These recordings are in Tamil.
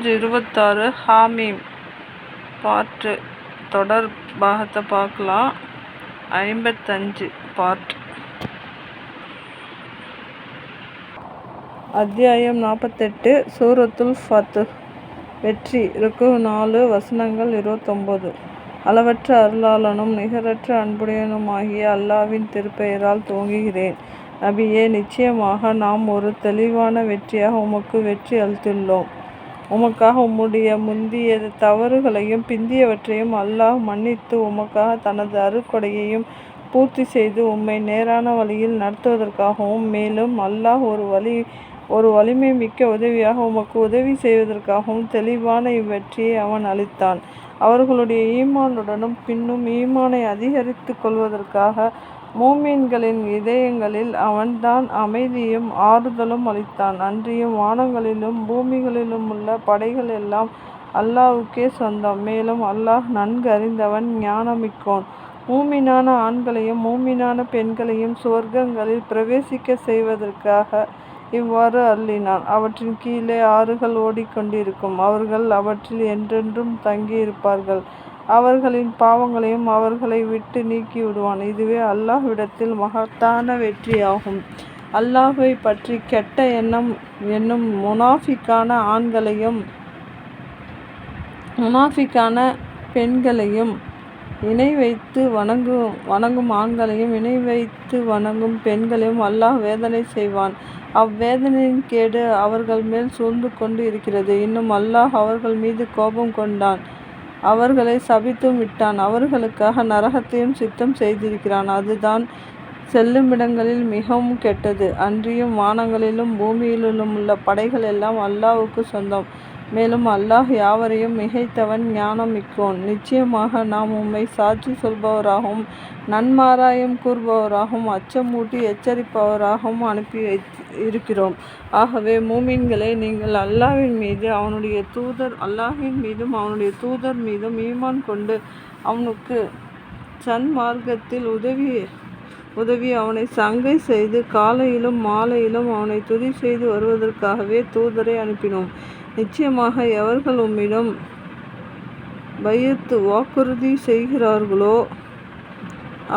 பேஜ் இருபத்தாறு. ஹாமீம் பார்ட்டு தொடர் பாகத்தை பார்க்கலாம். ஐம்பத்தஞ்சு பார்ட் அத்தியாயம் நாற்பத்தெட்டு. சூரத்துல் ஃபத்து. வெற்றி. ருக்கு நாலு. வசனங்கள் இருபத்தொம்போது. அளவற்ற அருளாளனும் நிகரற்ற அன்புடையனுமாகிய அல்லாவின் திருப்பெயரால் துவங்குகிறேன். நபியே நிச்சயமாக நாம் ஒரு தெளிவான வெற்றியாக உமக்கு வெற்றி அளித்துள்ளோம். உமக்காக உம்முடைய முந்திய தவறுகளையும் பிந்தியவற்றையும் அல்லாஹ் மன்னித்து உமக்காக தனது அருக்கொடையையும் பூர்த்தி செய்து உம்மை நேரான வழியில் நடத்துவதற்காகவும் மேலும் அல்லாஹ் ஒரு வழி ஒரு வலிமை மிக்க உதவியாக உமக்கு உதவி செய்வதற்காகவும் தெளிவான இவ்வெற்றியை அவன் அளித்தான். அவர்களுடைய ஈமானுடனும் பின்னும் ஈமானை அதிகரித்து கொள்வதற்காக மூமீன்களின் இதயங்களில் அவன்தான் அமைதியும் ஆறுதலும் அளித்தான். அன்றியும் வானங்களிலும் பூமிகளிலுமுள்ள படைகள் எல்லாம் அல்லாஹ்வுக்கே சொந்தம். மேலும் அல்லாஹ் நன்கு அறிந்தவன் ஞானமிக்கோன். மூமினான ஆண்களையும் மூமினான பெண்களையும் சுவர்க்கங்களில் பிரவேசிக்கச் செய்வதற்காக இவ்வாறு அருளினான். அவற்றின் கீழே ஆறுகள் ஓடிக்கொண்டிருக்கும். அவர்கள் அவற்றில் என்றென்றும் தங்கியிருப்பார்கள். அவர்களின் பாவங்களையும் அவர்களை விட்டு நீக்கிவிடுவான். இதுவே அல்லாஹ்விடத்தில் மகத்தான வெற்றியாகும். அல்லாஹ்வைப் பற்றி கெட்ட எண்ணம் என்னும் முனாஃபிக்கான ஆண்களையும் முனாஃபிக்கான பெண்களையும் இணை வைத்து வணங்கும் வணங்கும் ஆண்களையும் இணை வைத்து வணங்கும் பெண்களையும் அல்லாஹ் வேதனை செய்வான். அவ்வேதனையின் கேடு அவர்கள் மேல் சூழ்ந்து கொண்டு இருக்கிறது. இன்னும் அல்லாஹ் அவர்கள் மீது கோபம் கொண்டான். அவர்களை சபித்தும் விட்டான். அவர்களுக்காக நரகத்தையும் சித்தம் செய்திருக்கிறான். அதுதான் செல்லுமிடங்களில் மிகவும் கெட்டது. அன்றியும் வானங்களிலும் பூமியிலும் உள்ள படைகள் எல்லாம் அல்லாவுக்கு சொந்தம். மேலும் அல்லாஹ் யாவரையும் மிகைத்தவன் ஞானம் மிக்கோன். நிச்சயமாக நாம் உம்மை சாட்சி சொல்பவராகவும் நன்மாராயம் கூறுபவராகவும் அச்சமூட்டி எச்சரிப்பவராகவும் அனுப்பி இருக்கிறோம். ஆகவே மூமின்களே நீங்கள் அல்லாஹ்வின் மீது அவனுடைய தூதர் அல்லாஹின் மீதும் அவனுடைய தூதர் மீதும் ஈமான் கொண்டு அவனுக்கு சன்மார்க்கத்தில் உதவி உதவி அவனை சங்கை செய்து காலையிலும் மாலையிலும் அவனை துதி செய்து வருவதற்காகவே தூதரை அனுப்பினோம். நிச்சயமாக எவர்கள் உம்மிடம் பைஅத் வாக்குறுதி செய்கிறார்களோ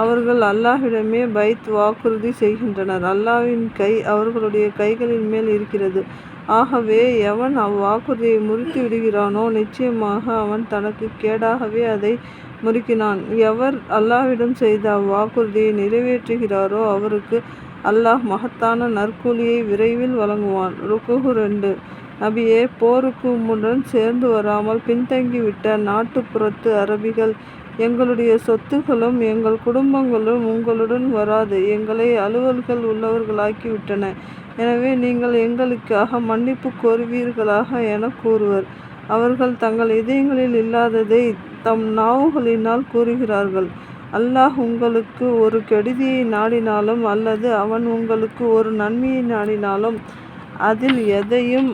அவர்கள் அல்லாஹ்விடமே பைத் வாக்குறுதி செய்கின்றனர். அல்லாவின் கை அவர்களுடைய கைகளின் மேல் இருக்கிறது. ஆகவே எவன் அவ்வாக்குறுதியை முறித்து விடுகிறானோ நிச்சயமாக அவன் தனக்கு கேடாகவே அதை முறுக்கினான் எவர் அல்லாவிடம் செய்த அவ்வாக்குறுதியை நிறைவேற்றுகிறாரோ அவருக்கு அல்லாஹ் மகத்தான நற்கூலியை விரைவில் வழங்குவான். ருக்குகு ரெண்டு அபியே போருக்கு உம்முடன் சேர்ந்து வராமல் பின்தங்கிவிட்ட நாட்டுப்புறத்து அரபிகள் எங்களுடைய சொத்துகளும் எங்கள் குடும்பங்களும் உங்களுடன் வராது. எங்களை அலுவல்கள் உள்ளவர்களாக்கிவிட்டன எனவே நீங்கள் எங்களுக்காக மன்னிப்பு கோருவீர்களாக என கூறுவர். அவர்கள் தங்கள் இதயங்களில் இல்லாததை தம் நாவுகளினால் கூறுகிறார்கள். அல்லாஹ் உங்களுக்கு ஒரு கெடுதியை நாடினாலும் அல்லது அவன் உங்களுக்கு ஒரு நன்மையை நாடினாலும் அதில் எதையும்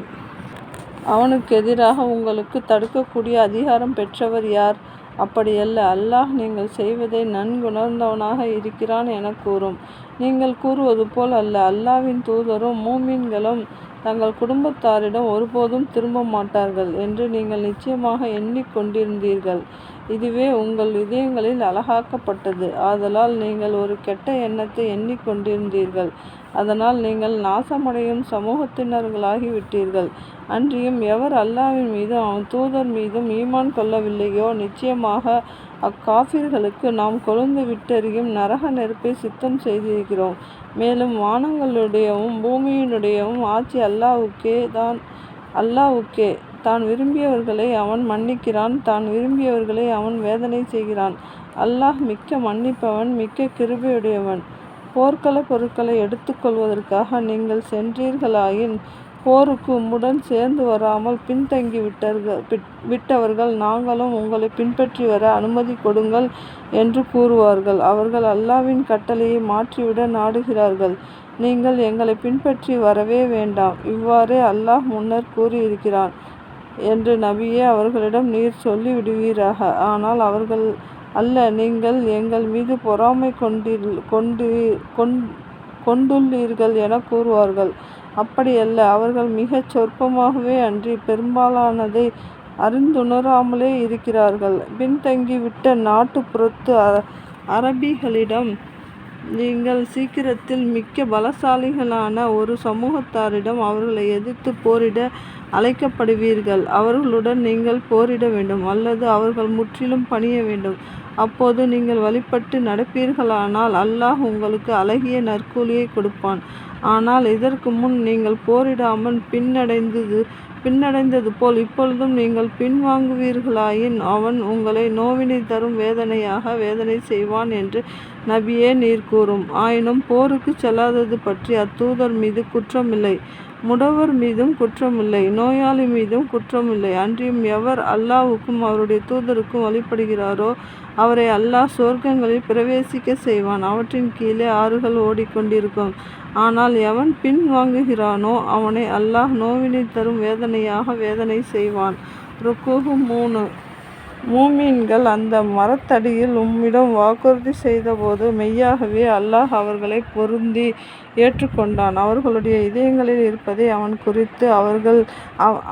அவனுக்கு எதிராக உங்களுக்கு தடுக்கக்கூடிய அதிகாரம் பெற்றவர் யார்? அப்படியல்ல. அல்லாஹ் நீங்கள் செய்வதை நன்குணர்ந்தவனாக இருக்கிறான் என கூறும். நீங்கள் கூறுவது போல் அல்ல. அல்லாவின் தூதரும் மூமின்களும் தங்கள் குடும்பத்தாரிடம் ஒருபோதும் திரும்ப மாட்டார்கள் என்று நீங்கள் நிச்சயமாக எண்ணிக்கொண்டிருந்தீர்கள் இதுவே உங்கள் இதயங்களில் அழகாக்கப்பட்டது. ஆதலால் நீங்கள் ஒரு கெட்ட எண்ணத்தை எண்ணிக்கொண்டிருந்தீர்கள் அதனால் நீங்கள் நாசமடையும் சமூகத்தினர்களாகி விட்டீர்கள். அன்றியும் எவர் அல்லாஹ்வின் மீதும் அவன் தூதர் மீதும் ஈமான் கொள்ளவில்லையோ நிச்சயமாக அக்காபிர்களுக்கு நாம் கொழுந்து விட்டறியும் நரக நெருப்பை சித்தம் செய்திருக்கிறோம். மேலும் வானங்களுடையவும் பூமியினுடையவும் ஆட்சி அல்லாவுக்கே தான் அல்லாவுக்கே தான் விரும்பியவர்களை அவன் மன்னிக்கிறான் தான் விரும்பியவர்களை அவன் வேதனை செய்கிறான். அல்லாஹ் மிக்க மன்னிப்பவன் மிக்க கிருபையுடையவன். போர்க்கள பொருட்களை எடுத்துக்கொள்வதற்காக நீங்கள் சென்றீர்களாயின் போருக்கு உம்முடன் சேர்ந்து வராமல் பின்தங்கி விட்டவர்கள் நாங்களும் உங்களை பின்பற்றி வர அனுமதி கொடுங்கள் என்று கூறுவார்கள். அவர்கள் அல்லாஹ்வின் கட்டளையை மாற்றிவிட நாடுகிறார்கள். நீங்கள் எங்களை பின்பற்றி வரவே வேண்டாம். இவ்வாறே அல்லாஹ் முன்னர் கூறியிருக்கிறான் என்று நபியே அவர்களிடம் நீர் சொல்லி விடுவீராக. ஆனால் அவர்கள் அல்ல நீங்கள் எங்கள் மீது பொறாமை கொண்டுள்ளீர்கள் என கூறுவார்கள். அப்படியல்ல அவர்கள் மிகச் சொற்பமாகவே அன்றி பெரும்பாலானதை அறிந்துணராமலே இருக்கிறார்கள். பின்தங்கிவிட்ட நாட்டுப்புறத்து அரபிகளிடம் நீங்கள் சீக்கிரத்தில் மிக்க பலசாலிகளான ஒரு சமூகத்தாரிடம் அவர்களை எதிர்த்துப் போரிட அழைக்கப்படுவீர்கள். அவர்களுடன் நீங்கள் போரிட வேண்டும் அல்லது அவர்கள் முற்றிலும் பணிய வேண்டும். அப்போது நீங்கள் வழிபட்டு நடப்பீர்களானால் அல்லாஹ் உங்களுக்கு அழகிய நற்கூலியைக் கொடுப்பான். ஆனால் இதற்கு முன் நீங்கள் போரிடாமல் பின்னடைந்தது பின்னடைந்தது போல் இப்பொழுதும் நீங்கள் பின்வாங்குவீர்களாயின் அவன் உங்களை நோவினை தரும் வேதனையாக வேதனை செய்வான் என்று நபியே நீர் கூறும். ஆயினும் போருக்கு செல்லாதது பற்றி அத்தூதர் மீது குற்றமில்லை. முடவர் மீதும் குற்றமில்லை. நோயாளி மீதும் குற்றமில்லை. அன்றியும் எவர் அல்லாவுக்கும் அவருடைய தூதருக்கும் வழிபடுகிறாரோ அவரை அல்லாஹ் சொர்க்கங்களில் பிரவேசிக்க செய்வான். அவற்றின் கீழே ஆறுகள் ஓடிக்கொண்டிருக்கும். ஆனால் எவன் பின் வாங்குகிறானோ அவனை அல்லாஹ் நோவினை தரும் வேதனையாக வேதனை செய்வான். ருக்குகு மூணு. மூமீன்கள் அந்த மரத்தடியில் உம்மிடம் வாக்குறுதி செய்தபோது மெய்யாகவே அல்லாஹ் அவர்களை பொருந்தி ஏற்றுக்கொண்டான் அவர்களுடைய இதயங்களில் இருப்பதை அவன் குறித்து அவர்கள்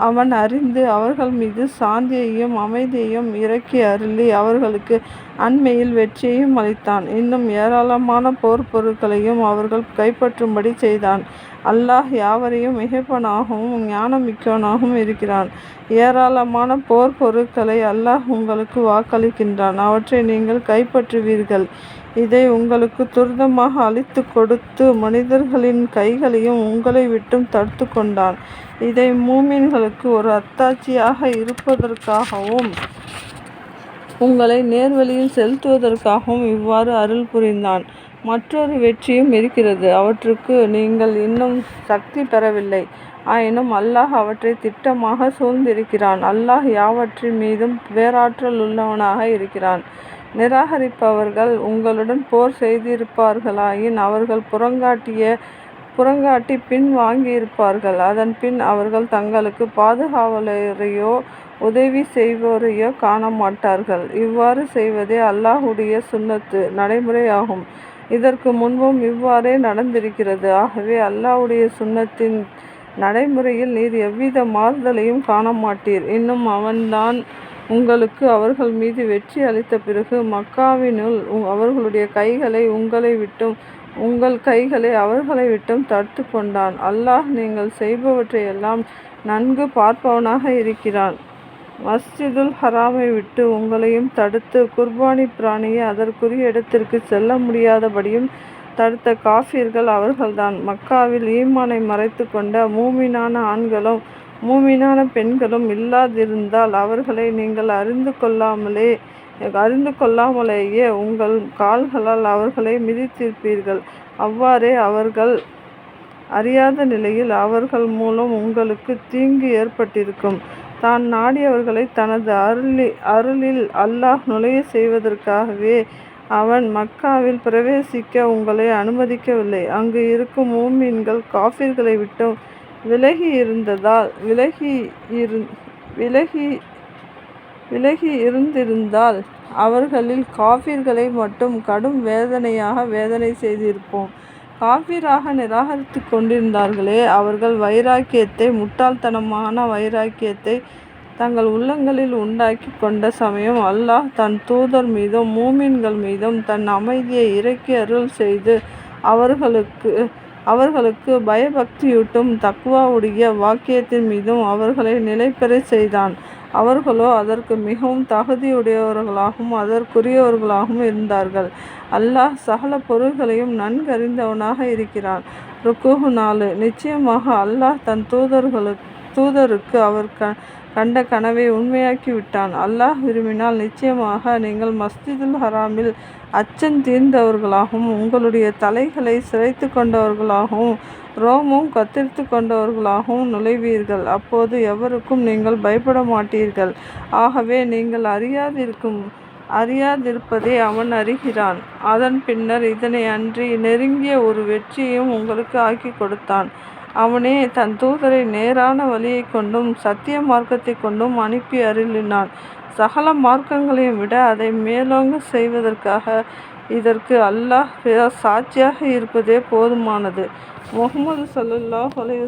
அவன் அறிந்து அவர்கள் மீது சாந்தியையும் அமைதியையும் இறக்கி அருளி அவர்களுக்கு அண்மையில் வெற்றியையும் அளித்தான். இன்னும் ஏராளமான போர் பொருட்களையும் அவர்கள் கைப்பற்றும்படி செய்தான். அல்லாஹ் யாவரையும் மிகைப்பவனாகவும் ஞானமிக்கவனாகவும் இருக்கிறான். ஏராளமான போர் பொருட்களை அல்லாஹ் உங்களுக்கு வாக்களிக்கின்றான். அவற்றை நீங்கள் கைப்பற்றுவீர்கள். இதை உங்களுக்கு துரிதமாக அழித்து கொடுத்து மனிதர்களின் கைகளையும் உங்களை விட்டும் தடுத்துக் கொண்டான். இதை மூமின்களுக்கு ஒரு அத்தாட்சியாக இருப்பதற்காகவும் உங்களை நேர்வழியில் செலுத்துவதற்காகவும் இவ்வாறு அருள் புரிந்தான். மற்றொரு வெற்றியும் இருக்கிறது. அவற்றுக்கு நீங்கள் இன்னும் சக்தி பெறவில்லை. ஆயினும் அல்லாஹ் அவற்றை திட்டமாக சூழ்ந்திருக்கிறான். அல்லாஹ் யாவற்றின் மீதும் பேராற்றலுள்ளவனாக இருக்கிறான். நிராகரிப்பவர்கள் உங்களுடன் போர் செய்திருப்பார்களாயின் அவர்கள் புறங்காட்டிய புறங்காட்டி பின் வாங்கியிருப்பார்கள். அதன் பின் அவர்கள் தங்களுக்கு பாதுகாவலரையோ உதவி செய்வோரையோ காண மாட்டார்கள் இவ்வாறு செய்வதே அல்லாஹுடைய சுன்னத்து நடைமுறையாகும். இதற்கு முன்பும் இவ்வாறே நடந்திருக்கிறது. ஆகவே அல்லாஹ்வுடைய சுன்னத்தின் நடைமுறையில் நீர் எவ்வித மாறுதலையும் காணமாட்டீர். இன்னும் அவன்தான் உங்களுக்கு அவர்கள் மீது வெற்றி அளித்த பிறகு மக்காவினுள் அவர்களுடைய கைகளை உங்களை விட்டும் உங்கள் கைகளை அவர்களை விட்டும் தடுத்து கொண்டான். அல்லாஹ் நீங்கள் செய்பவற்றையெல்லாம் நன்கு பார்ப்பவனாக இருக்கிறான். மஸ்ஜிதுல் ஹராமை விட்டு உங்களையும் தடுத்து குர்பானி பிராணியை அதற்குரிய இடத்திற்கு செல்ல முடியாதபடியும் தடுத்த காஃபிர்கள் அவர்கள்தான். மக்காவில் ஈமானை மறைத்து கொண்ட மூமினான ஆண்களும் மூமினான பெண்களும் இல்லாதிருந்தால் அவர்களை நீங்கள் அறிந்து கொள்ளாமலே அறிந்து கொள்ளாமலேயே உங்கள் கால்களால் அவர்களை மிதித்திருப்பீர்கள். அவ்வாறே அவர்கள் அறியாத நிலையில் அவர்கள் மூலம் உங்களுக்கு தீங்கு ஏற்பட்டிருக்கும். தான் நாடியவர்களை தனது அருளி அருளில் அல்லாஹ் நுழைய செய்வதற்காகவே அவன் மக்காவில் பிரவேசிக்க உங்களை அனுமதிக்கவில்லை. அங்கு இருக்கும் ஊமீன்கள் காஃபிர்களை விட்டும் விலகி இருந்ததால் விலகி இரு விலகி விலகி இருந்திருந்தால் அவர்களில் காஃபிர்களை மட்டும் கடும் வேதனையாக வேதனை செய்திருப்போம். காவிராக நிராகரித்துக் கொண்டிருந்தார்களே அவர்கள் வைராக்கியத்தை முட்டாள்தனமான வைராக்கியத்தை தங்கள் உள்ளங்களில் உண்டாக்கி கொண்ட சமயம் அல்லாஹ் தன் தூதர் மீதும் மூமின்கள் மீதும் தன் அமைதியை இறக்கி அருள் செய்து அவர்களுக்கு அவர்களுக்கு பயபக்தியூட்டும் தக்குவாவுடைய வாக்கியத்தின் மீதும் அவர்களை நிலைபெற செய்தான். அவர்களோ அதற்கு மிகவும் தகுதியுடையவர்களாகவும் அதற்குரியவர்களாகவும் இருந்தார்கள். அல்லாஹ் சகல பொருள்களையும் நன்கறிந்தவனாக இருக்கிறான். ருக்கூஉ நாலு. நிச்சயமாக அல்லாஹ் தன் தூதர்களுக்கு தூதருக்கு அவர் க கண்ட கனவை உண்மையாக்கிவிட்டான். அல்லாஹ் விரும்பினால் நிச்சயமாக நீங்கள் மஸ்ஜிதுல் ஹராமில் அச்சந்தீர்ந்தவர்களாகவும் உங்களுடைய தலைகளை சிறைத்து கொண்டவர்களாகவும் ரோமம் கத்தரித்துக் கொண்டவர்களாகவும் நுழைவீர்கள். அப்போது எவருக்கும் நீங்கள் பயப்பட மாட்டீர்கள் ஆகவே நீங்கள் அறியாதிருக்கும் அறியாதிருப்பதை அவன் அறிகிறான். அதன் பின்னர் இதனை அன்றி நெருங்கிய ஒரு வெற்றியையும் உங்களுக்கு ஆக்கி கொடுத்தான். அவனே தன் தூதரை நேரான வழியை கொண்டும் சத்திய மார்க்கத்தைக் கொண்டும் அனுப்பி அருளினான். சகல மார்க்கங்களையும் விட அதை மேலோங்க செய்வதற்காக இதற்கு அல்லாஹ் சாட்சியாக இருப்பதே போதுமானது. முகமது சல்லுல்லாஹ் அலைஹி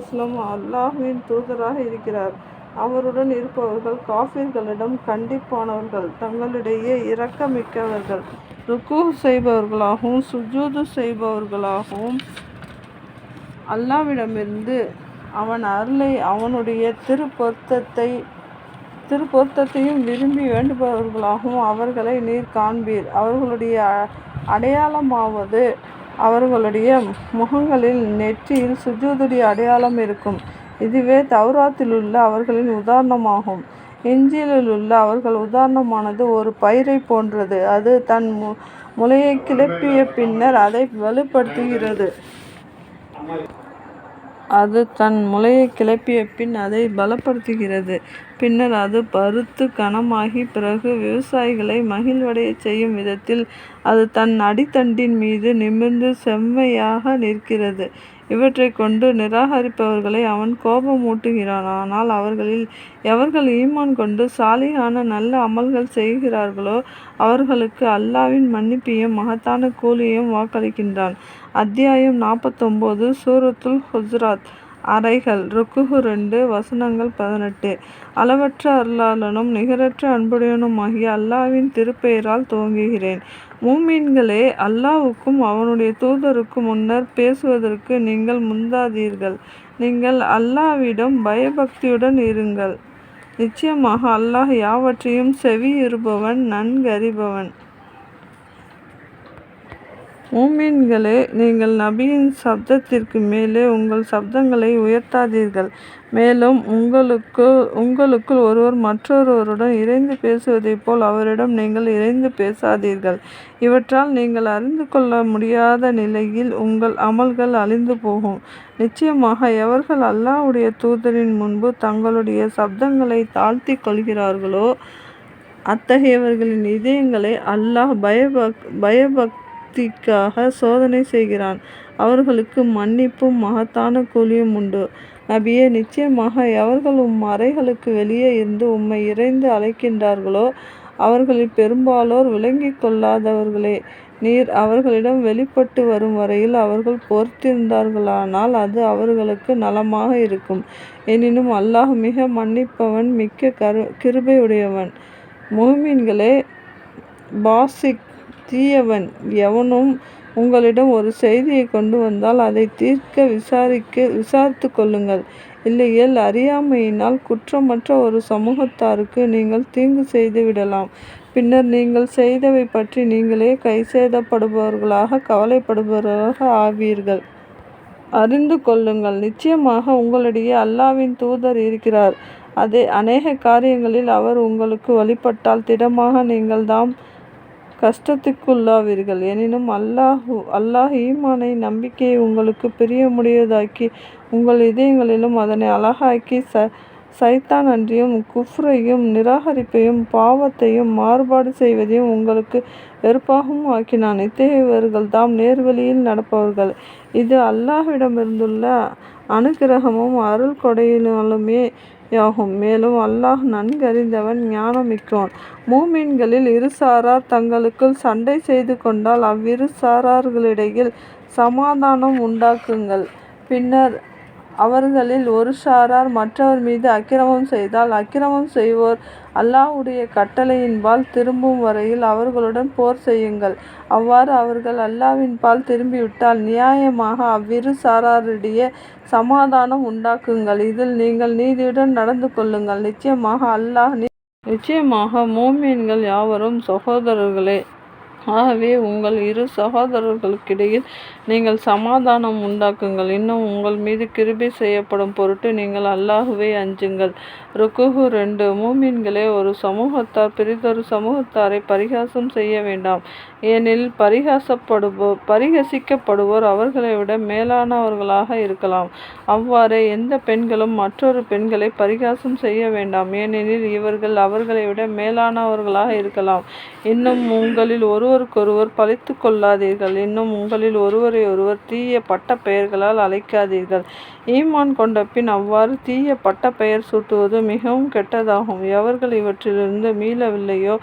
அல்லாஹுவின் தூதராக இருக்கிறார். அவருடன் இருப்பவர்கள் காஃபிர்களிடம் கண்டிப்பானவர்கள் தங்களிடையே இரக்கமிக்கவர்கள் ருக்கூ செய்பவர்களாகவும் சுஜூது செய்பவர்களாகவும் அல்லாஹ்விடமிருந்து அவன் அருளை அவனுடைய திருப்பொருத்தத்தை திருப்பொருத்தத்தையும் விரும்பி வேண்டுபவர்களாகவும் அவர்களை நீர் காண்பீர். அவர்களுடைய அடையாளமாவது அவர்களுடைய முகங்களில் நெற்றியில் சுஜூதுடைய அடையாளம் இருக்கும். இதுவே தௌராத்திலுள்ள அவர்களின் உதாரணமாகும். இஞ்சியிலுள்ள அவர்கள் உதாரணமானது ஒரு பயிரைப் போன்றது. அது தன் மு முளையைக் கிளப்பிய பின்னர் அதை வலுப்படுத்துகிறது. அது தன் முலையைக் கிளப்பிய பின் அதை பலப்படுத்துகிறது. பின்னர் அது பருத்து கனமாகி பிறகு விவசாயிகளை மகிழ்வடையச் செய்யும் விதத்தில் அது தன் அடித்தண்டின் மீது நிமிர்ந்து செம்மையாக நிற்கிறது. இவற்றைக் கொண்டு நிராகரிப்பவர்களை அவன் கோபமூட்டுகிறான். ஆனால் அவர்களில் எவர்கள் ஈமான் கொண்டு சாலிஹான நல்ல அமல்கள் செய்கிறார்களோ அவர்களுக்கு அல்லாஹ்வின் மன்னிப்பையும் மகத்தான கூலியையும் வாக்களிக்கின்றான். அத்தியாயம் நாற்பத்தொம்போது சூரத்துல் ஹுஜராத் அறைகள் ருக்குகு ரெண்டு வசனங்கள் பதினெட்டு. அளவற்ற அருளாளனும் நிகரற்ற அன்புடையனுமாகிய அல்லாஹ்வின் திருப்பெயரால் துவங்குகிறேன். மூமீன்களே அல்லாவுக்கும் அவனுடைய தூதருக்கும் முன்னர் பேசுவதற்கு நீங்கள் முந்தாதீர்கள். நீங்கள் அல்லாஹ்விடம் பயபக்தியுடன் இருங்கள். நிச்சயமாக அல்லாஹ் யாவற்றையும் செவியுறுபவன் நன்கறிபவன். முஃமின்களே நீங்கள் நபியின் சப்தத்திற்கு மேலே உங்கள் சப்தங்களை உயர்த்தாதீர்கள். மேலும் உங்களுக்கு உங்களுக்குள் ஒருவர் மற்றொருவருடன் இறைந்து பேசுவதைப் போல் அவரிடம் நீங்கள் இறைந்து பேசாதீர்கள். இவற்றால் நீங்கள் அறிந்து கொள்ள முடியாத நிலையில் உங்கள் அமல்கள் அழிந்து போகும். நிச்சயமாக எவர்கள் அல்லாஹ்வுடைய தூதரின் முன்பு தங்களுடைய சப்தங்களை தாழ்த்தி கொள்கிறார்களோ அத்தகையவர்களின் இதயங்களை அல்லாஹ் பயபக்திக்காக சோதனை செய்கிறான். அவர்களுக்கு மன்னிப்பும் மகத்தான கூலியும் உண்டு. நபியே நிச்சயமாக எவர்கள் உம் அறைகளுக்கு வெளியே இருந்து உம்மை இறைந்து அழைக்கின்றார்களோ அவர்களில் பெரும்பாலோர் விளங்கிக் கொள்ளாதவர்களே. நீர் அவர்களிடம் வெளிப்பட்டு வரும் வரையில் அவர்கள் பொறுத்திருந்தார்களானால் அது அவர்களுக்கு நலமாக இருக்கும். எனினும் அல்லாஹ் மிக மன்னிப்பவன் மிக்க கரு கிருபையுடையவன். முஃமின்களே பாசிக் தீயவன் எவனும் உங்களிடம் ஒரு செய்தியை கொண்டு வந்தால் அதை தீர்க்க விசாரித்துக் கொள்ளுங்கள். இல்லையேல் அறியாமையினால் குற்றமற்ற ஒரு சமூகத்தாருக்கு நீங்கள் தீங்கு செய்து விடலாம். பின்னர் நீங்கள் செய்தவை பற்றி நீங்களே கைசேதப்படுபவர்களாக கவலைப்படுபவர்களாக ஆவீர்கள். அறிந்து கொள்ளுங்கள் நிச்சயமாக உங்களிடையே அல்லாஹ்வின் தூதர் இருக்கிறார். அதே அநேக காரியங்களில் அவர் உங்களுக்கு வழிபட்டால் திடமாக நீங்கள்தாம் கஷ்டத்துக்குள்ளாவீர்கள் எனினும் அல்லாஹ் ஈமானை நம்பிக்கையை உங்களுக்குப் பிரியமுடையதாக்கி உங்கள் இதயங்களிலும் அதனை அழகாக்கி ச சைத்தான் அன்றியும் குஃப்ரையும் நிராகரிப்பையும் பாவத்தையும் மாறுபாடு செய்வதையும் உங்களுக்கு வெறுப்பாகவும் ஆக்கினான். இத்தகையவர்கள் தாம் நேர்வழியில் நடப்பவர்கள். இது அல்லாஹ்விடமிருந்துள்ள அனுக்கிரகமும் அருள் யாகும் மேலும் அல்லாஹ் நன்கறிந்தவன் ஞானமிக்கோன். மூமீன்களில் இரு சாரார் தங்களுக்குள் சண்டை செய்து கொண்டால் அவ்விரு சாரார்களிடையில் சமாதானம் உண்டாக்குங்கள். பின்னர் அவர்களில் ஒரு சாரார் மற்றவர் மீது அக்கிரமம் செய்தால் அக்கிரமம் செய்வோர் அல்லாஹ்வுடைய கட்டளையின்பால் திரும்பும் வரையில் அவர்களுடன் போர் செய்யுங்கள். அவ்வாறு அவர்கள் அல்லாஹ்வின்பால் திரும்பிவிட்டால் நியாயமாக அவ்விரு சாராரிடையே சமாதானம் உண்டாக்குங்கள். இதில் நீங்கள் நீதியுடன் நடந்து கொள்ளுங்கள். நிச்சயமாக அல்லாஹ் நிச்சயமாக முஃமின்கள் யாவரும் சகோதரர்களே. ஆகவே உங்கள் இரு சகோதரர்களுக்கிடையில் நீங்கள் சமாதானம் உண்டாக்குங்கள். இன்னும் உங்கள் மீது கிருபை செய்யப்படும் பொருட்டு நீங்கள் அல்லாஹுவை அஞ்சுங்கள். ருக்குகு ரெண்டு மூமீன்களே ஒரு சமூகத்தார் பிறிதொரு சமூகத்தாரை பரிகாசம் செய்ய வேண்டாம். ஏனெனில் பரிகசிக்கப்படுவோர் அவர்களைவிட மேலானவர்களாக இருக்கலாம். அவ்வாறே எந்த பெண்களும் மற்றொரு பெண்களை பரிகாசம் செய்ய வேண்டாம். ஏனெனில் இவர்கள் அவர்களை விட மேலானவர்களாக இருக்கலாம். இன்னும் உங்களில் ஒருவருக்கொருவர் பழித்து கொள்ளாதீர்கள் இன்னும் உங்களில் ஒருவரை ஒருவர் தீய பட்ட பெயர்களால் அழைக்காதீர்கள் ஈமான் கொண்டபின் அவ்வாறு தீய பட்ட பெயர் சூட்டுவது மிகவும் கெட்டதாகும் எவர்கள் இவற்றிலிருந்து மீளவில்லையோ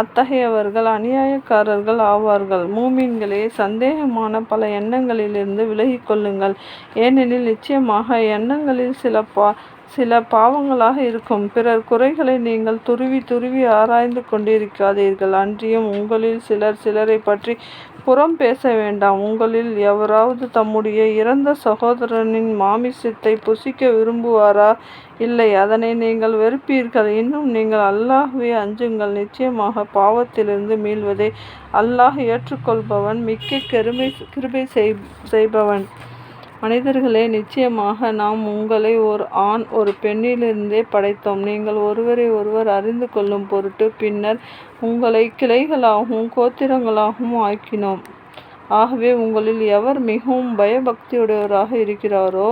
அத்தகையவர்கள் அநியாயக்காரர்கள் ஆவார்கள். மூமின்களே சந்தேகமான பல எண்ணங்களிலிருந்து விலகிக்கொள்ளுங்கள். ஏனெனில் நிச்சயமாக எண்ணங்களில் சில பா சில பாவங்களாக இருக்கும். பிறர் குறைகளை நீங்கள் துருவி துருவி ஆராய்ந்து கொண்டிருக்காதீர்கள். அன்றியும் உங்களில் சிலர் சிலரை பற்றி புறம் பேச வேண்டாம். உங்களில் எவராவது தம்முடைய இறந்த சகோதரனின் மாமிசத்தை புசிக்க விரும்புவாரா இல்லை அதனை நீங்கள் வெறுப்பீர்கள். இன்னும் நீங்கள் அல்லாஹ்வை அஞ்சுங்கள். நிச்சயமாக பாவத்திலிருந்து மீள்வதை அல்லாஹ் ஏற்றுக்கொள்பவன் மிக்க கருமை கிருபை செய்பவன். மனிதர்களே நிச்சயமாக நாம் உங்களை ஒரு ஆண் ஒரு பெண்ணிலிருந்தே படைத்தோம். நீங்கள் ஒருவரை ஒருவர் அறிந்து கொள்ளும் பொருட்டு பின்னர் உங்களை கிளைகளாகவும் கோத்திரங்களாகவும் ஆக்கினோம். ஆகவே உங்களில் எவர் மிகவும் பயபக்தியுடையவராக இருக்கிறாரோ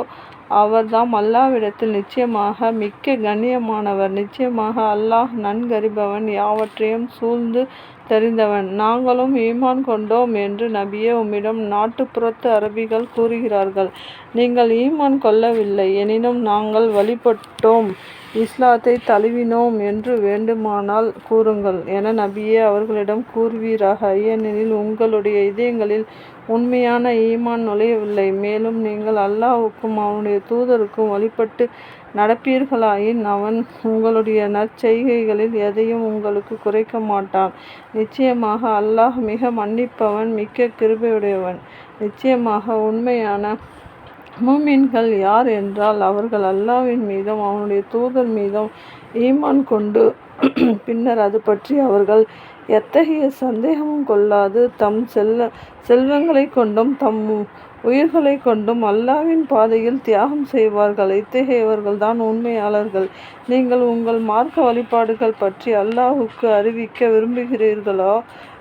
அவர்தாம் அல்லாவிடத்தில் நிச்சயமாக மிக்க கண்ணியமானவர். நிச்சயமாக அல்லாஹ் நன்கறிபவன். யாவற்றையும் சூழ்ந்து தெரிந்தவன். நாங்களும் ஈமான் கொண்டோம் என்று நபியே உம்மிடம் நாட்டுப்புறத்து அரபிகள் கூறுகிறார்கள். நீங்கள் ஈமான் கொள்ளவில்லை எனினும் நாங்கள் வழிபட்டோம் இஸ்லாத்தை தழுவினோம் என்று வேண்டுமானால் கூறுங்கள் என நபியே அவர்களிடம் கூறுவீராக. ஏனெனில் உங்களுடைய இதயங்களில் உண்மையான ஈமான் நுழையவில்லை. மேலும் நீங்கள் அல்லாஹ்வுக்கும் அவனுடைய தூதருக்கும் வழிபட்டு நடப்பீர்களாயின் அவன் உங்களுடைய நற்செய்கைகளில் எதையும் உங்களுக்கு குறைக்க மாட்டான். நிச்சயமாக அல்லாஹ் மிக மன்னிப்பவன் மிக்க கிருபையுடையவன். நிச்சயமாக உண்மையான மூமின்கள் யார் என்றால் அவர்கள் அல்லாவின் மீதும் அவனுடைய தூதர் மீதும் ஈமான் கொண்டு பின்னர் அது பற்றி அவர்கள் எத்தகைய சந்தேகமும் கொள்ளாது தம் செல்ல செல்வங்களை கொண்டும் தம் உயிர்களை கொண்டும் அல்லாவின் பாதையில் தியாகம் செய்வார்கள். இத்தகையவர்கள் தான் உண்மையாளர்கள். நீங்கள் உங்கள் மார்க்க வழிபாடுகள் பற்றி அல்லாஹுக்கு அறிவிக்க விரும்புகிறீர்களோ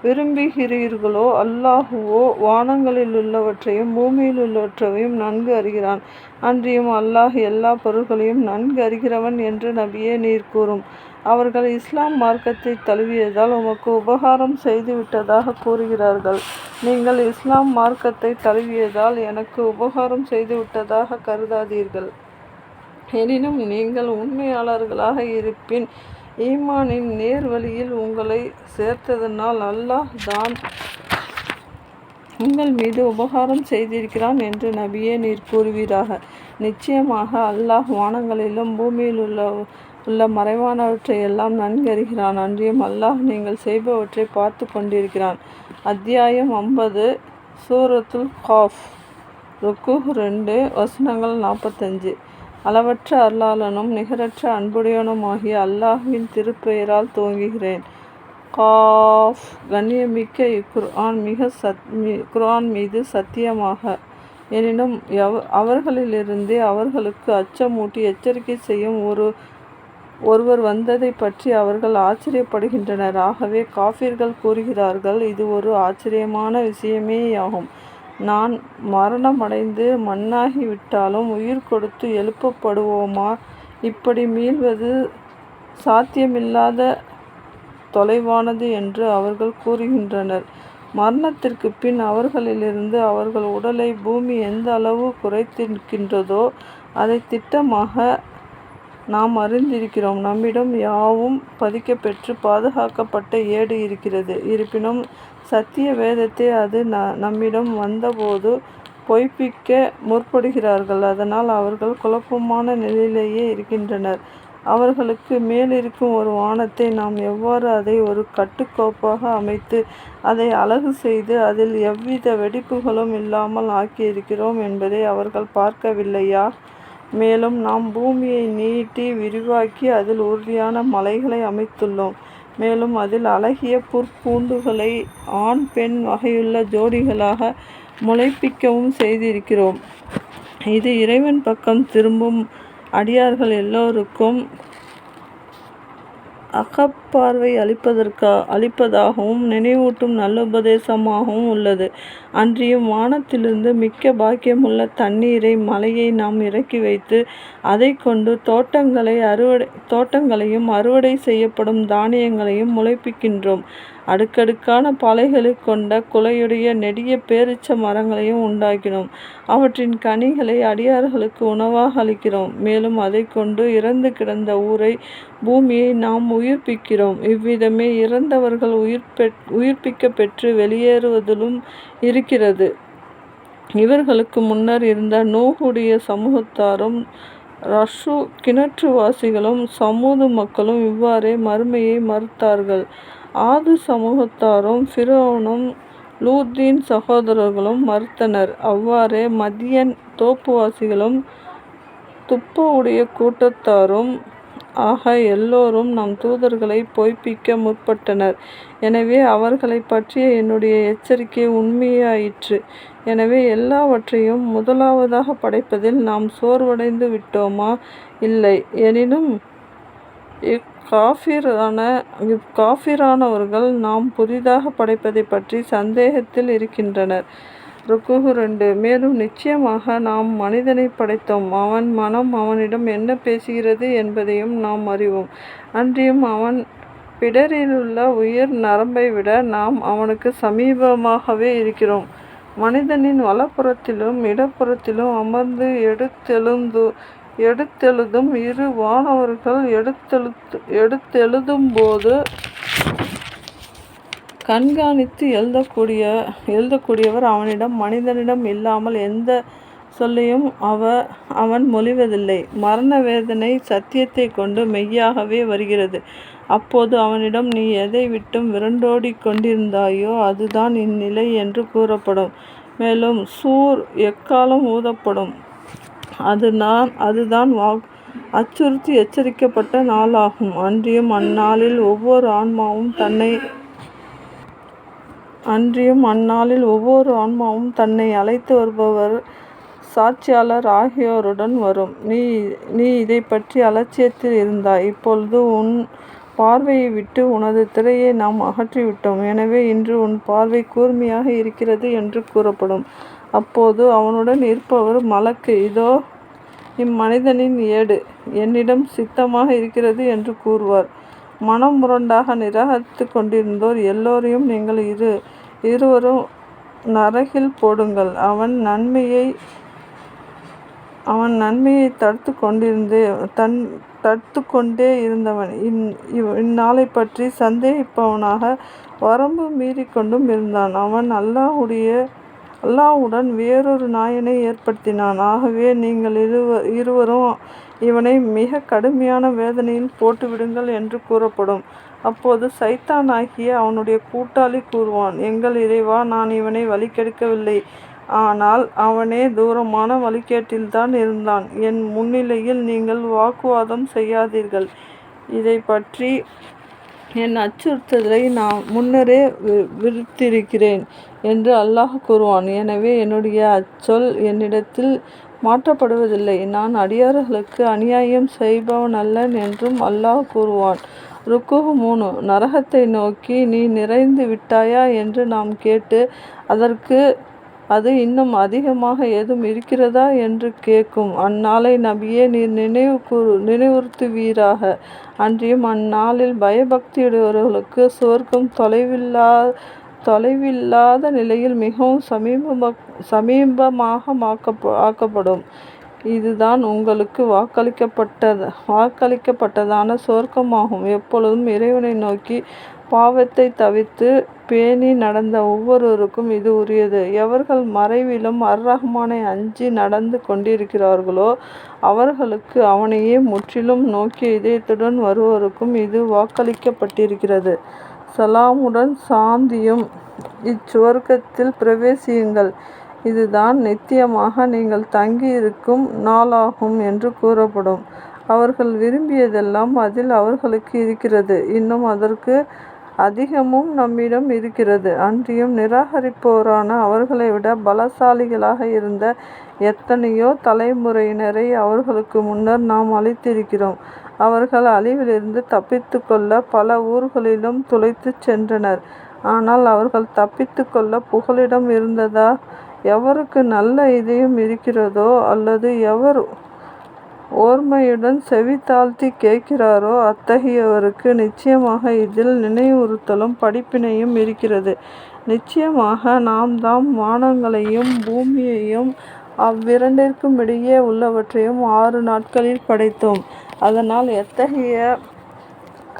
விரும்புகிறீர்களோ அல்லாஹுவோ வானங்களில் உள்ளவற்றையும் பூமியில் உள்ளவற்றையும் நன்கு அறிகிறான். அன்றியும் அல்லாஹ் எல்லா பொருள்களையும் நன்கு அறிகிறவன் என்று நபியே நீர் கூறும். அவர்கள் இஸ்லாம் மார்க்கத்தை தழுவியதால் உமக்கு உபகாரம் செய்து விட்டதாக கூறுகிறார்கள். நீங்கள் இஸ்லாம் மார்க்கத்தை தழுவியதால் எனக்கு உபகாரம் செய்து விட்டதாக கருதாதீர்கள். எனினும் நீங்கள் உண்மையாளர்களாக இருப்பின் ஈமானின் நேர் வழியில் உங்களை சேர்த்ததனால் அல்லாஹ் தான் உங்கள் மீது உபகாரம் செய்திருக்கிறான் என்று நபியே நீர் கூறுவீராக. நிச்சயமாக அல்லாஹ் வானங்களிலும் பூமியில் உள்ள உள்ள மறைவானவற்றை எல்லாம் நன்கறிகிறான். அன்றியும் அல்லாஹ் நீங்கள் செய்பவற்றை பார்த்து கொண்டிருக்கிறான். அத்தியாயம் ஐம்பது சூரத்துல் காஃப் ருக்கு ரெண்டு வசனங்கள் நாற்பத்தஞ்சு அளவற்ற அருளாளனும் நிகரற்ற அன்புடையனுமாகிய அல்லாஹின் திருப்பெயரால் துவங்குகிறேன். காஃப் கண்ணியமிக்க இக்குர்ஆன் மிக சத் குர்ஆன் மீது சத்தியமாக. எனினும் எவ் அவர்களிலிருந்தே அவர்களுக்கு அச்சமூட்டி எச்சரிக்கை செய்யும் ஒரு ஒருவர் வந்ததை பற்றி அவர்கள் ஆச்சரியப்படுகின்றனர். ஆகவே காஃபிர்கள் கூறுகிறார்கள் இது ஒரு ஆச்சரியமான விஷயமேயாகும். நான் மரணமடைந்து மண்ணாகி விட்டாலும் உயிர் கொடுத்து எழுப்பப்படுவோமா? இப்படி மீள்வது சாத்தியமில்லாத தொலைவானது என்று அவர்கள் கூறுகின்றனர். மரணத்திற்கு பின் அவர்களிலிருந்து அவர்கள் உடலை பூமி எந்த அளவு குறைத்திருக்கின்றதோ அதை திட்டமாக நாம் அறிந்திருக்கிறோம். நம்மிடம் யாவும் பதிக்கப்பெற்று பாதுகாக்கப்பட்ட ஏடு இருக்கிறது. இருப்பினும் சத்திய வேதத்தை அது ந நம்மிடம் வந்தபோது பொய்ப்பிக்க முற்படுகிறார்கள். அதனால் அவர்கள் குழப்பமான நிலையிலேயே இருக்கின்றனர். அவர்களுக்கு மேலிருக்கும் ஒரு வானத்தை நாம் எவ்வாறு அதை ஒரு கட்டுக்கோப்பாக அமைத்து அதை அழகு செய்து அதில் எவ்வித வெடிப்புகளும் இல்லாமல் ஆக்கியிருக்கிறோம் என்பதை அவர்கள் பார்க்கவில்லையா? மேலும் நாம் பூமியை நீட்டி விரிவாக்கி அதில் உறுதியான மலைகளை அமைத்துள்ளோம். மேலும் அதில் அழகிய புற்பூண்டுகளை ஆண் பெண் வகையுள்ள ஜோடிகளாக முளைப்பிக்கவும் செய்திருக்கிறோம். இது இறைவன் பக்கம் திரும்பும் அடியார்கள் எல்லோருக்கும் அகப்பார்வை அளிப்பதற்கா அளிப்பதாகவும் நினைவூட்டும் நல்லுபதேசமாகவும் உள்ளது. அன்றியும் வானத்திலிருந்து மிக்க பாக்கியமுள்ள தண்ணீரை மலையை நாம் இறக்கி வைத்து அதை கொண்டு தோட்டங்களை அறுவடை தோட்டங்களையும் அறுவடை செய்யப்படும் தானியங்களையும் முளைப்பிக்கின்றோம். அடுக்கடுக்கான பலைகளை கொண்ட குலையுடைய நெடிய பேரிச்ச மரங்களையும் உண்டாக்கினோம். அவற்றின் கனிகளை அடியார்களுக்கு உணவாக அளிக்கிறோம். மேலும் அதைக் கொண்டு இறந்து கிடந்த ஊரை பூமியை நாம் உயிர்ப்பிக்கிறோம். இவ்விதமே இறந்தவர்கள் உயிர்ப்பிக்கப் பெற்று வெளியேறுவதிலும் இருக்கிறது. இவர்களுக்கு முன்னர் இருந்த நோகுடைய சமூகத்தாரும் ரஷு கிணற்றுவாசிகளும் சமூது மக்களும் இவ்வாறே மறுமையை மறுத்தார்கள். ஆது சமூகத்தாரும் ஃபிரோனும் லூத்தின் சகோதரர்களும் மறுத்தனர். அவ்வாறே மதியன் தோப்புவாசிகளும் துப்பவுடைய கூட்டத்தாரும் ஆக எல்லோரும் நம் தூதர்களை பொய்ப்பிக்க முற்பட்டனர். எனவே அவர்களைப் பற்றிய என்னுடைய எச்சரிக்கை உண்மையாயிற்று. எனவே எல்லாவற்றையும் முதலாவதாக படைப்பதில் நாம் சோர்வடைந்து விட்டோமா? இல்லை. எனினும் இக்காபிரானவர்கள் நாம் புதிதாக படைப்பதைப் பற்றி சந்தேகத்தில் இருக்கின்றனர். ருக்குகு ரெண்டு மேலும் நிச்சயமாக நாம் மனிதனைப் படைத்தோம். அவன் மனம் அவனிடம் என்ன பேசுகிறது என்பதையும் நாம் அறிவோம். அன்றியும் அவன் பிடரிலுள்ள உயிர் நரம்பை விட நாம் அவனுக்கு சமீபமாகவே இருக்கிறோம். மனிதனின் வலப்புறத்திலும் இடப்புறத்திலும் அமர்ந்து எடுத்தெழுதும் இரு வானவர்கள் எடுத்தெழுத்து எடுத்தெழுதும் போது கண்காணித்து எழுதக்கூடிய எழுதக்கூடியவர் அவனிடம் மனிதனிடம் இல்லாமல் எந்த சொல்லையும் அவன் மொழிவதில்லை. மரண வேதனை சத்தியத்தைக் கொண்டு மெய்யாகவே வருகிறது. அப்போது அவனிடம் நீ எதை விட்டும் விரண்டோடிக் கொண்டிருந்தாயோ அதுதான் இந்நிலை என்று கூறப்படும். மேலும் சூர் எக்காலம் ஊதப்படும். அது நான் அதுதான் வா அச்சுறுத்தி எச்சரிக்கப்பட்ட நாளாகும். அன்றியும் அந்நாளில் ஒவ்வொரு ஆன்மாவும் தன்னை அன்றியும் அந்நாளில் ஒவ்வொரு ஆன்மாவும் தன்னை அழைத்து வருபவர் சாட்சியாளர் ஆகியோருடன் வரும். நீ இதைப்பற்றி அலட்சியத்தில் இருந்தாய். இப்பொழுது உன் பார்வையை விட்டு உனது திரையை நாம் அகற்றிவிட்டோம். எனவே இன்று உன் பார்வை கூர்மையாக இருக்கிறது என்று கூறப்படும். அப்போது அவனுடன் இருப்பவர் மலக்கு இதோ. இம்மனிதனின் ஏடு என்னிடம் சித்தமாக இருக்கிறது என்று கூறுவார். மனம் முரண்டாக நிராகரித்துக் கொண்டிருந்தோர் எல்லோரையும் நீங்கள் இரு இருவரும் நரகில் போடுங்கள். அவன் நன்மையை அவன் நன்மையை தடுத்து கொண்டிருந்தே தன் தடுத்து கொண்டே இருந்தவன் இந் இந்நாளை பற்றி சந்தேகிப்பவனாக வரம்பு மீறிக்கொண்டும் இருந்தான். அவன் அல்லாஹ்வுடன் வேறொரு நாயனை ஏற்படுத்தினான். ஆகவே நீங்கள் இருவரும் இவனை மிக கடுமையான வேதனையில் போட்டுவிடுங்கள் என்று கூறப்படும். அப்போது சைத்தானாகிய அவனுடைய கூட்டாளி கூறுவான் எங்கள் இறைவா நான் இவனை வழிகெடுக்கவில்லை. ஆனால் அவனே தூரமான வழிகேட்டில்தான் இருந்தான். என் முன்னிலையில் நீங்கள் வாக்குவாதம் செய்யாதீர்கள். இதை பற்றி என் அச்சுறுத்தலை நான் முன்னரே விடுத்திருக்கிறேன் என்று அல்லாஹ் கூறுவான். எனவே என்னுடைய அச்சொல் என்னிடத்தில் மாற்றப்படுவதில்லை. நான் அடியார்களுக்கு அநியாயம் செய்பவன் அல்லன் என்றும் அல்லாஹ் கூறுவான். ருக்கூ மூணு நரகத்தை நோக்கி நீ நிறைந்து விட்டாயா என்று நாம் கேட்டு அதற்கு அது இன்னும் அதிகமாக ஏதும் இருக்கிறதா? என்று கேட்கும் அந்நாளை நபியே நீர் நினைவுறுத்துவீராக. அன்றியும் அந்நாளில் பயபக்தியுடையவர்களுக்கு சுவர்க்கம் தொலைவில்லாத நிலையில் மிகவும் சமீபமாக ஆக்கப்படும். இதுதான் உங்களுக்கு வாக்களிக்கப்பட்டதான சுவர்க்கமாகும். எப்பொழுதும் இறைவனை நோக்கி பாவத்தை தவிர்த்து பேணி நடந்த ஒவ்வொருவருக்கும் இது உரியது. எவர்கள் மறைவிலும் அர் ரஹ்மானை அஞ்சி நடந்து கொண்டிருக்கிறார்களோ அவர்களுக்கு அவனையே முற்றிலும் நோக்கிய இதயத்துடன் வருவோருக்கும் இது வாக்களிக்கப்பட்டிருக்கிறது. சலாமுடன் சாந்தியும் இச்சுவர்க்கத்தில் பிரவேசியுங்கள். இதுதான் நித்தியமாக நீங்கள் தங்கியிருக்கும் நாளாகும் என்று கூறப்படும். அவர்கள் விரும்பியதெல்லாம் அதில் அவர்களுக்கு இருக்கிறது. இன்னும் அதற்கு அதிகமும் நம்மிடம் இருக்கிறது. அன்றியும் நிராகரிப்போரான அவர்களை விட பலசாலிகளாக இருந்த எத்தனையோ தலைமுறையினரை அவர்களுக்கு முன்னர் நாம் அழித்திருக்கிறோம். அவர்கள் அழிவிலிருந்து தப்பித்துக்கொள்ளப் பல ஊர்களிலும் துளைத்து சென்றனர். ஆனால் அவர்கள் தப்பித்துக்கொள்ளப் புகலிடம் இருந்ததா? எவருக்கு நல்ல இதயம் இருக்கிறதோ அல்லது எவர் ஓர்மையுடன் செவி தாழ்த்தி கேட்கிறாரோ அத்தகையவருக்கு நிச்சயமாக இதில் நினைவுறுத்தலும் படிப்பினையும் இருக்கிறது. நிச்சயமாக நாம் தாம் வானங்களையும் பூமியையும் அவ்விரண்டிற்கும் இடையே உள்ளவற்றையும் ஆறு நாட்களில் படைத்தோம். அதனால் எத்தகைய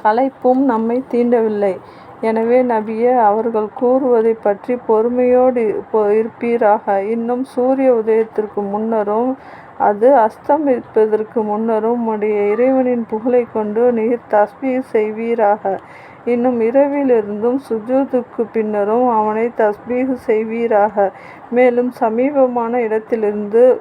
கலைப்பும் நம்மை தீண்டவில்லை. எனவே நபியே அவர்கள் கூறுவதைப் பற்றி பொறுமையோடு இருப்பீராக. இன்னும் சூரிய உதயத்திற்கு முன்னரும் அது அஸ்தமிப்பதற்கு முன்னரும் உம்முடைய இறைவனின் புகழை கொண்டு நீர் தஸ்பீஹ் செய்வீராக. இன்னும் இரவிலிருந்தும் சுஜூதுக்கு பின்னரும் அவனை தஸ்பீகு செய்வீராக. மேலும் சமீபமான இடத்திலிருந்து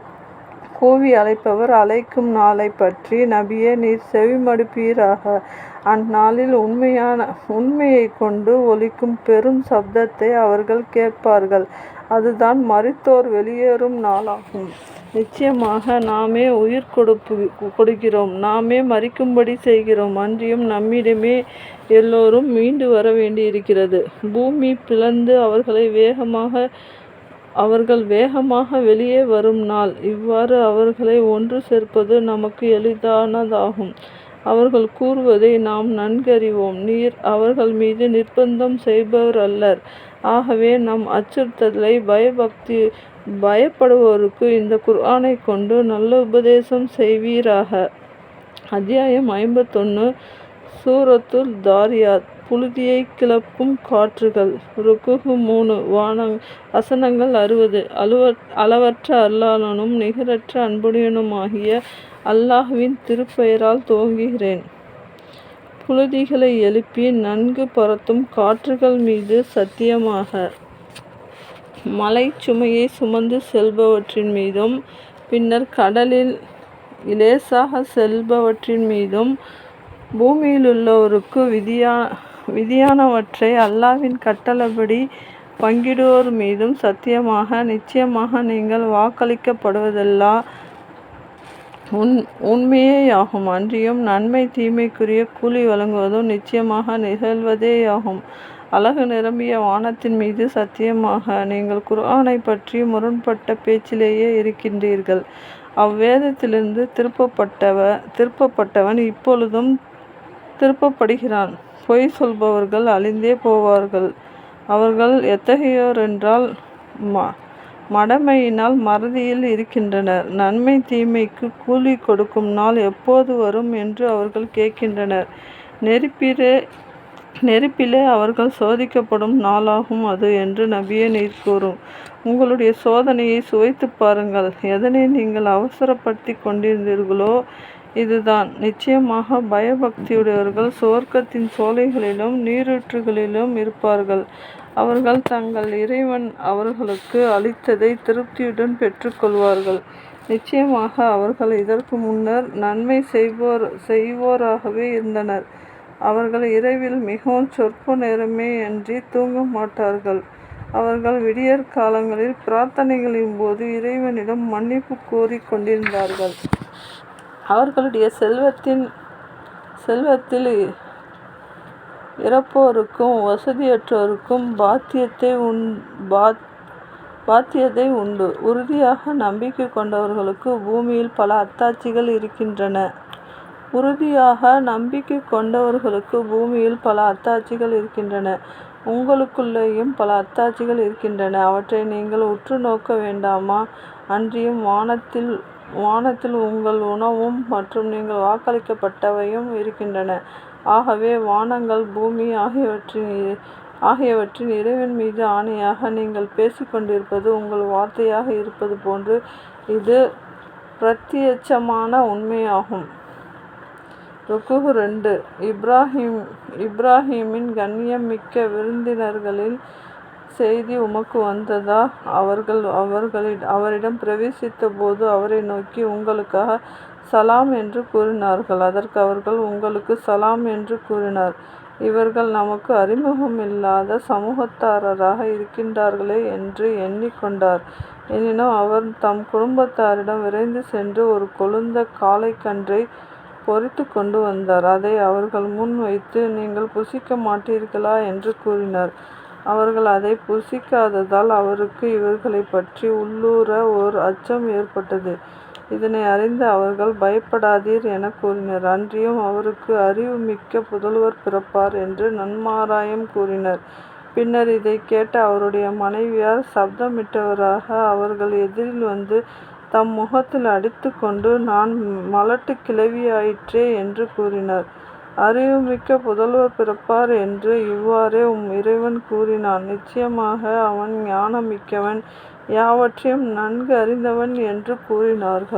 கூவி அழைப்பவர் அழைக்கும் நாளைப் பற்றி நபியே நீர் செவிமடுப்பீராக. அந்நாளில் உண்மையான உண்மையை கொண்டு ஒலிக்கும் பெரும் சப்தத்தை அவர்கள் கேட்பார்கள். அதுதான் மரித்தோர் வெளியேறும் நாளாகும். நிச்சயமாக நாமே உயிர் கொடுப்பு கொடுக்கிறோம் நாமே மறிக்கும்படி செய்கிறோம். அன்றியும் நம்மிடமே எல்லோரும் மீண்டு வர வேண்டியிருக்கிறது. பூமி பிளந்து அவர்களை வேகமாக அவர்கள் வேகமாக வெளியே வரும் நாள். இவ்வாறு அவர்களை ஒன்று சேர்ப்பது நமக்கு எளிதானதாகும். அவர்கள் கூறுவதை நாம் நன்கறிவோம். நீர் அவர்கள் மீது நிர்ப்பந்தம் செய்பவர் அல்லர். ஆகவே நம் அச்சுறுத்தலை பயபக்தி பயப்படுவோருக்கு இந்த குர்ஆனை கொண்டு நல்ல உபதேசம் செய்வீராக. அத்தியாயம் ஐம்பத்தொன்று சூரத்துல் தாரியாத் புழுதியைக் கிளப்பும் காற்றுகள் ருக்குகு மூணு வசனங்கள் அறுபது அலுவ அளவற்ற அல்லாளனும் நிகரற்ற அன்புடையனுமாகிய அல்லாஹ்வின் திருப்பெயரால் துவங்குகிறேன். புழுதிகளை எழுப்பி நன்கு பரத்தும் காற்றுகள் மீது சத்தியமாக. மலைச் சுமையை சுமந்து செல்பவற்றின் மீதும் பின்னர் கடலில் இலேசாக செல்பவற்றின் மீதும் பூமியிலுள்ளோருக்கு விதியானவற்றை அல்லாஹ்வின் கட்டளைப்படி பங்கிடுவோர் மீதும் சத்தியமாக. நிச்சயமாக நீங்கள் வாக்களிக்கப்படுவதெல்லாம் உண்மையேயாகும். அன்றியும் நன்மை தீமைக்குரிய கூலி வழங்குவதும் நிச்சயமாக நிகழ்வதேயாகும். அழகு நிரம்பிய வானத்தின் மீது சத்தியமாக. நீங்கள் குர்ஆனைப் பற்றி முரண்பட்ட பேச்சிலேயே இருக்கின்றீர்கள். அவ்வேதத்திலிருந்து திருப்பப்பட்டவ திருப்பப்பட்டவன் இப்பொழுதும் திருப்பப்படுகிறான். பொய் சொல்பவர்கள் அழிந்தே போவார்கள். அவர்கள் எத்தகையோரென்றால் மடமையினால் மறதியில் இருக்கின்றனர். நன்மை தீமைக்கு கூலி கொடுக்கும் நாள் எப்போது வரும் என்று அவர்கள் கேட்கின்றனர். நெருப்பிலே நெருப்பிலே அவர்கள் சோதிக்கப்படும் நாளாகும் அது என்று நபியே நீர் கூறும். உங்களுடைய சோதனையை சுவைத்துப் பாருங்கள். எதனை நீங்கள் அவசரப்படுத்திக் கொண்டிருந்தீர்களோ இதுதான். நிச்சயமாக பயபக்தியுடையவர்கள் சுவர்க்கத்தின் சோலைகளிலும் நீரூற்றுகளிலும் இருப்பார்கள். அவர்கள் தங்கள் இறைவன் அவர்களுக்கு அளித்ததை திருப்தியுடன் பெற்றுக்கொள்வார்கள் நிச்சயமாக அவர்கள் இதற்கு முன்னர் நன்மை செய்வோர் செய்வோராகவே இருந்தனர். அவர்கள் இரவில் மிகவும் சொற்ப நேரமே அன்றி தூங்க மாட்டார்கள். அவர்கள் விடியற்காலங்களில் பிரார்த்தனைகளின்போது இறைவனிடம் மன்னிப்புக் கோரிக் கொண்டிருந்தார்கள். அவர்களுடைய செல்வத்தின் செல்வத்தில் இறப்போருக்கும் வசதியற்றோருக்கும் பாத்தியத்தை உண் பாத் பாத்தியதை உண்டு. உறுதியாக நம்பிக்கை கொண்டவர்களுக்கு பூமியில் பல அத்தாட்சிகள் இருக்கின்றன. உறுதியாக நம்பிக்கை கொண்டவர்களுக்கு பூமியில் பல அத்தாட்சிகள் இருக்கின்றன. உங்களுக்குள்ளேயும் பல அத்தாட்சிகள் இருக்கின்றன. அவற்றை நீங்கள் உற்று நோக்க வேண்டாமா? அன்றியும் வானத்தில் வானத்தில் உங்கள் உணவும் மற்றும் நீங்கள் வாக்களிக்கப்பட்டவையும் இருக்கின்றன. ஆகவே வானங்கள் பூமி ஆகியவற்றின் ஆகியவற்றின் இறைவன் மீது ஆணையாக நீங்கள் பேசிக்கொண்டிருப்பது உங்கள் வார்த்தையாக இருப்பது போன்று இது பிரத்யட்சமான உண்மையாகும். ருக்குகு ரெண்டு இப்ராஹிம் இப்ராஹிமின் கண்ணியம் மிக்க விருந்தினர்களில் செய்தி உமக்கு வந்ததா? அவர்கள் அவரிடம் பிரவேசித்த போது அவரை நோக்கி உங்களுக்காக சலாம் என்று கூறினார்கள். அதற்கு அவர்கள் உங்களுக்கு சலாம் என்று கூறினார் இவர்கள் நமக்கு அறிமுகமில்லாத சமூகத்தாரராக இருக்கின்றார்களே என்று எண்ணிக்கொண்டார் எனினும் அவர் தம் குடும்பத்தாரிடம் விரைந்து சென்று ஒரு கொழுந்த காளைக்கன்றை பொறித்து கொண்டு வந்தார். அதை அவர்கள் முன் வைத்து நீங்கள் புசிக்க மாட்டீர்களா? என்று கூறினார். அவர்கள் அதை புசிக்காததால் அவருக்கு இவர்களைப் பற்றி உள்ளூர ஓர் அச்சம் ஏற்பட்டது. இதனை அறிந்த அவர்கள் பயப்படாதீர் எனக் கூறினர். அன்றியும் அவருக்கு அறிவுமிக்க புதல்வர் பிறப்பார் என்று நன்மாராயம் கூறினர். பின்னர் இதைக் கேட்ட அவருடைய மனைவியார் சப்தமிட்டவராக அவர்கள் எதிரில் வந்து தம் முகத்தில் அடித்துக்கொண்டு நான் மலட்டுக் கிழவியாயிற்றே என்று கூறினார் அறிவுமிக்க புதல்வர் பிறப்பார் என்று இவ்வாறே உம் இறைவன் கூறினான். நிச்சயமாக அவன் ஞானமிக்கவன் யாவற்றையும் நன்கு அறிந்தவன் என்று கூறினார்கள்.